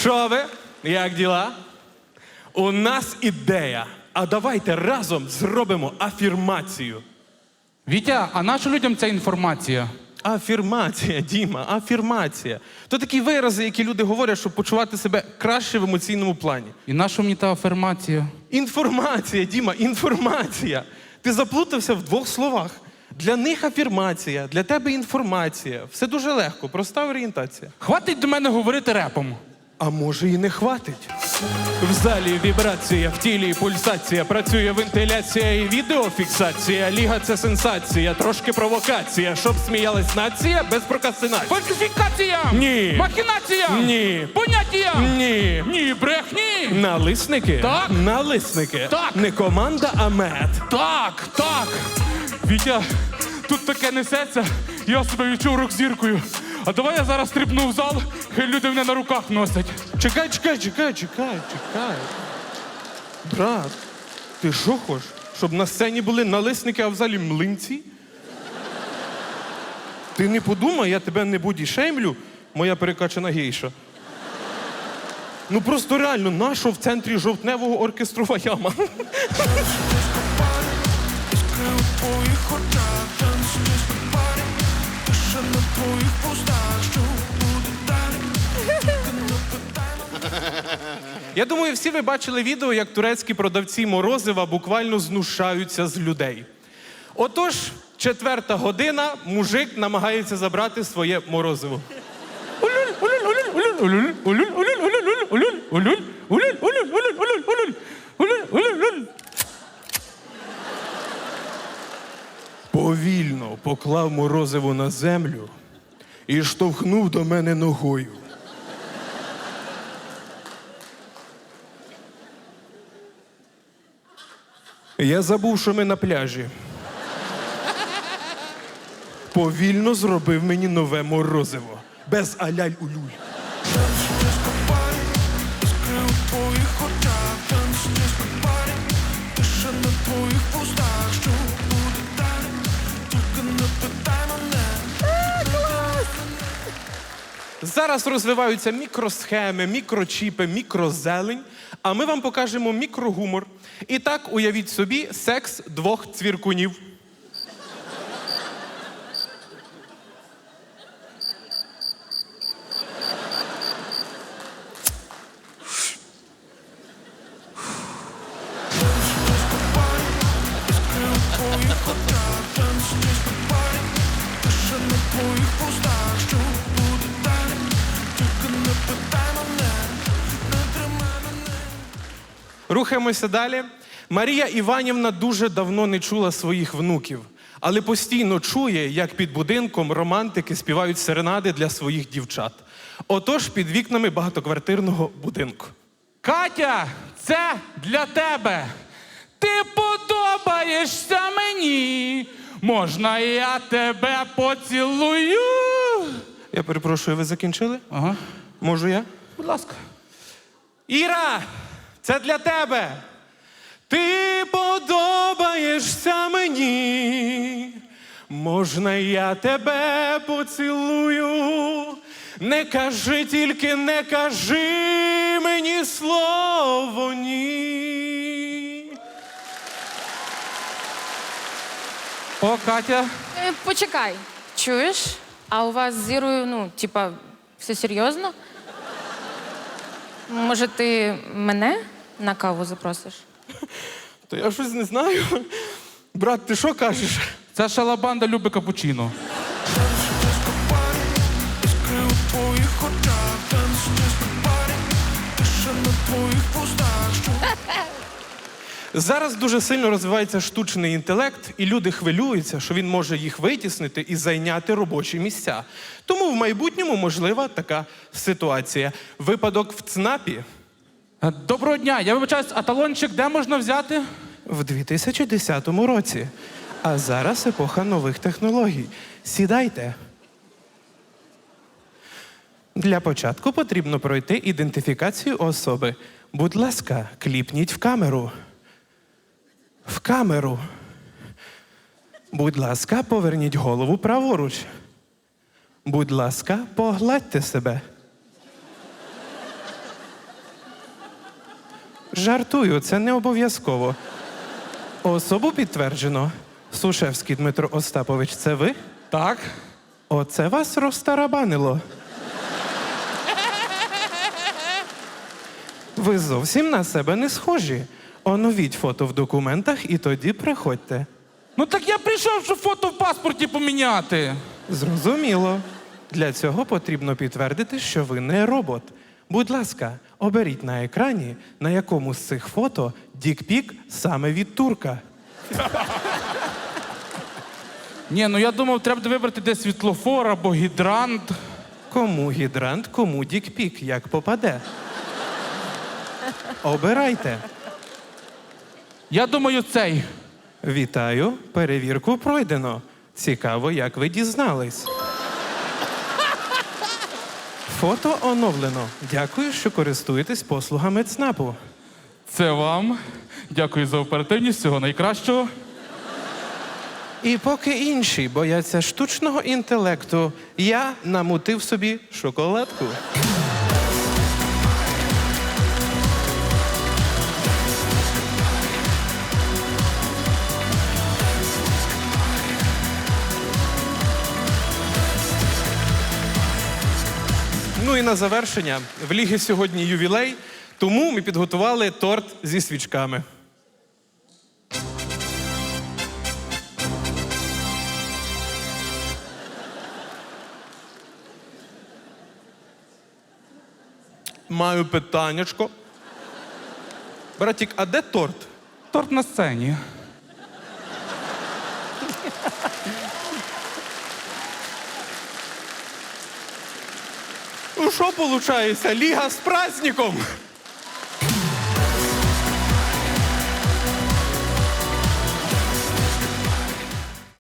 Що ви? Як діла? У нас ідея. А давайте разом зробимо афірмацію. Вітя, а нащо людям ця інформація? Афірмація, Діма, афірмація. То такі вирази, які люди говорять, щоб почувати себе краще в емоційному плані. І нащо мені та афірмація? Інформація, Діма, інформація. Ти заплутався в двох словах. Для них афірмація, для тебе інформація. Все дуже легко, проста орієнтація. Хватить до мене говорити репом. А може і не хватить. В залі вібрація, в тілі пульсація, працює вентиляція і відеофіксація. Ліга це сенсація, трошки провокація, щоб сміялась нація без прокрастинації. Фальсифікація! Ні. Махінація! Ні. Поняття! Ні. Ні, брехні! Налисники? Так. Налисники. Так. Не команда, а мед. Так, так! Вітя, тут таке несеться, я себе відчув рок-зіркою. А давай я зараз стрибну в зал, хай люди мене на руках носять. Чекай, чекай, чекай, чекай, чекай. Брат, ти що хочеш? Щоб на сцені були налисники, а в залі млинці? Ти не подумай, я тебе не будь-шеймлю, моя перекачана гейша. Ну просто реально, нащо в центрі жовтневого оркестрова яма? Іскри у твоїх очах, танцює Я думаю, всі ви бачили відео, як турецькі продавці морозива буквально знущаються з людей. Отож, четверта година, мужик намагається забрати своє морозиво. Поклав морозиво на землю і штовхнув до мене ногою. Я забув, що ми на пляжі. Повільно зробив мені нове морозиво. Без аляль-улюль. Іскри у твоїх очах, танцює парі, тиша на твоїх пустах, що Зараз розвиваються мікросхеми, мікрочіпи, мікрозелень, а ми вам покажемо мікрогумор. І так, уявіть собі, секс двох цвіркунів. Рухаємося далі. Марія Іванівна дуже давно не чула своїх внуків, але постійно чує, як під будинком романтики співають серенади для своїх дівчат. Отож, під вікнами багатоквартирного будинку. Катя, це для тебе. Ти подобаєшся мені. Можна я тебе поцілую? Я перепрошую, ви закінчили? Ага, Можу я? будь ласка. Іра, це для тебе. Ти подобаєшся мені. Можна я тебе поцілую? Не кажи тільки, не кажи мені слово ні. О, Катя, Е, Почекай, чуєш? А у вас з Ірою, ну, типа, все серйозно? Може, ти мене на каву запросиш? То я щось не знаю. Брат, ти що кажеш? ця шалабанда любить капучино. Зараз дуже сильно розвивається штучний інтелект, і люди хвилюються, що він може їх витіснити і зайняти робочі місця. Тому в майбутньому можлива така ситуація. Випадок в ЦНАПі Доброго дня, я вибачаюсь, а талончик де можна взяти? в 2010 році. А зараз епоха нових технологій. Сідайте. Для початку потрібно пройти ідентифікацію особи. Будь ласка, кліпніть в камеру. В камеру. Будь ласка, поверніть голову праворуч. Будь ласка, погладьте себе. Жартую, це не обов'язково. Особу підтверджено. Сушевський Дмитро Остапович, це ви? Так. Оце вас розтарабанило. Ви зовсім на себе не схожі. Оновіть фото в документах і тоді приходьте. Ну так я прийшов, щоб фото в паспорті поміняти. Зрозуміло. Для цього потрібно підтвердити, що ви не робот. Будь ласка, оберіть на екрані, на якому з цих фото дікпік саме від турка. Ні, ну я думав, треба вибрати десь світлофор або гідрант. Кому гідрант, кому дікпік, як попаде. Обирайте. Я думаю, цей. Вітаю, перевірку пройдено. Цікаво, як ви дізнались. Фото оновлено. Дякую, що користуєтесь послугами ЦНАПу. Це вам. Дякую за оперативність. Всього найкращого. І поки інші бояться штучного інтелекту, я намутив собі шоколадку. Ну і на завершення в ліги сьогодні ювілей, тому ми підготували торт зі свічками. Маю питаннячко. Братік, а де торт? Торт на сцені. Ну що виходить? Ліга з праздником.